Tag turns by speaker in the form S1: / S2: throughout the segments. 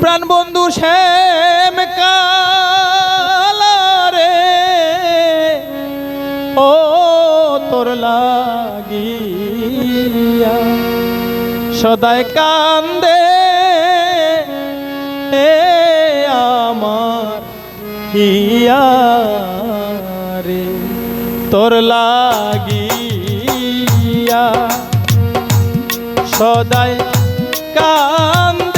S1: প্রাণ বন্ধু শ্যাম কালারে, ও তোর লাগিয়া সদায় কান্দে এ আমার হিয়া রে তোর লাগিয়া সদায় কান্দে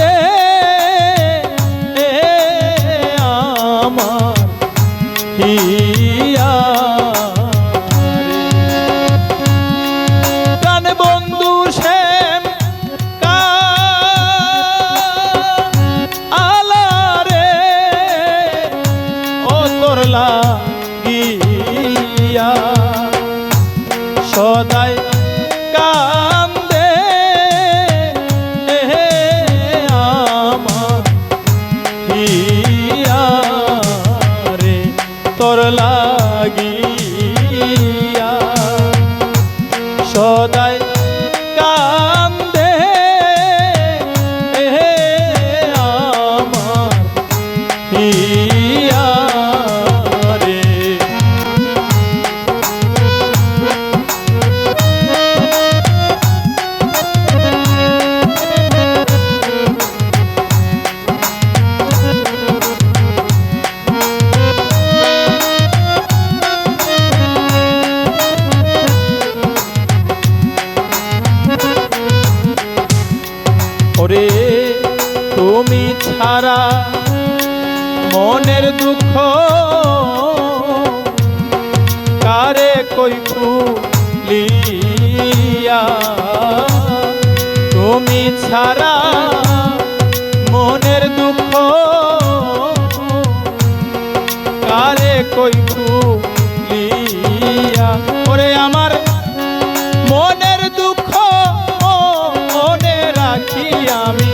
S1: সদাই ছাড়া মনের দুঃখ, কারে কই লিয়া তুমি ছাড়া মনের দুঃখ, কারে কই লিয়া ওরে আমার মনের দুঃখ মনে রাখি আমি।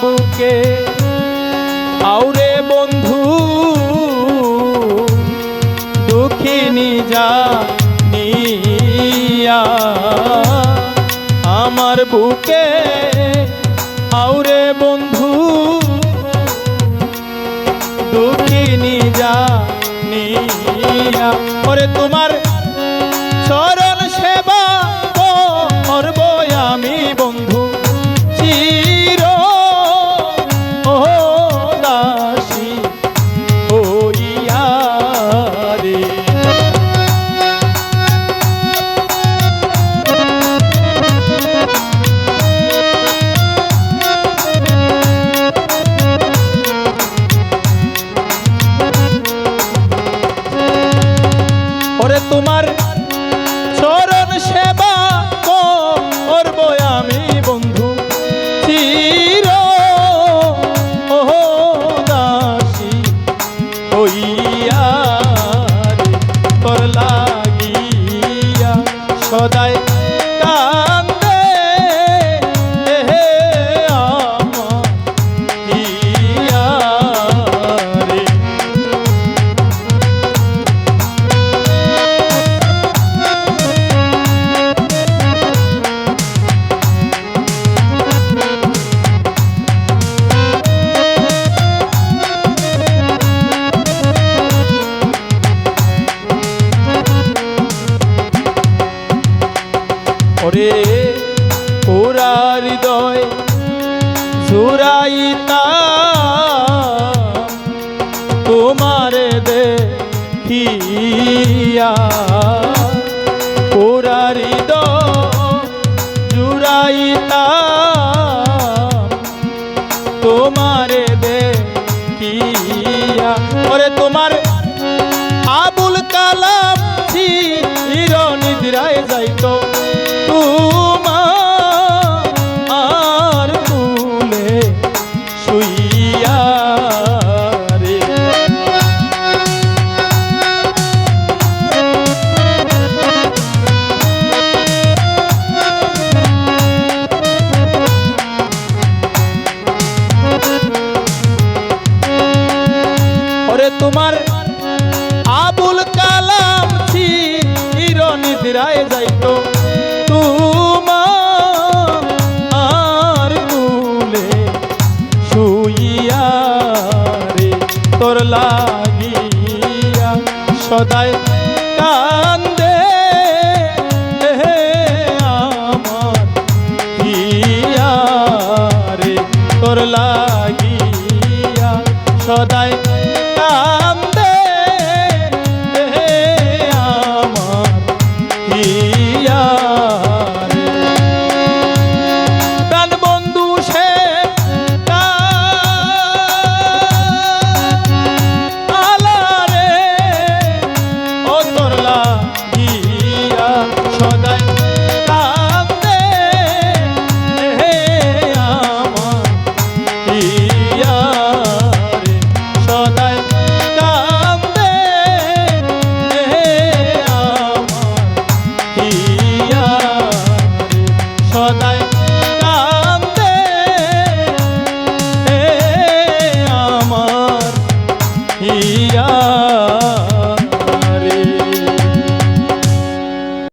S1: বুকে। আউরে বন্ধু, দুঃখিনী যা নিয়া আমার বুকে আউরে বন্ধু, দুঃখিনী যা নিয়া ওরে তোমার সদায় করে ওরা হৃদয় জুড়াইতা। তোমার দেখিয়া ওরা হৃদয় জুড়াইতা। তোমার দেখিয়া। ওরে তোমার আবুল কালাম চির নিদ্রায় যাইতো। তোমার আবুল কালাম চির নিদ্রায় যাইতো। তোমার কুলে শুইয়া রে তোর লাগিয়া সদায় কান্দে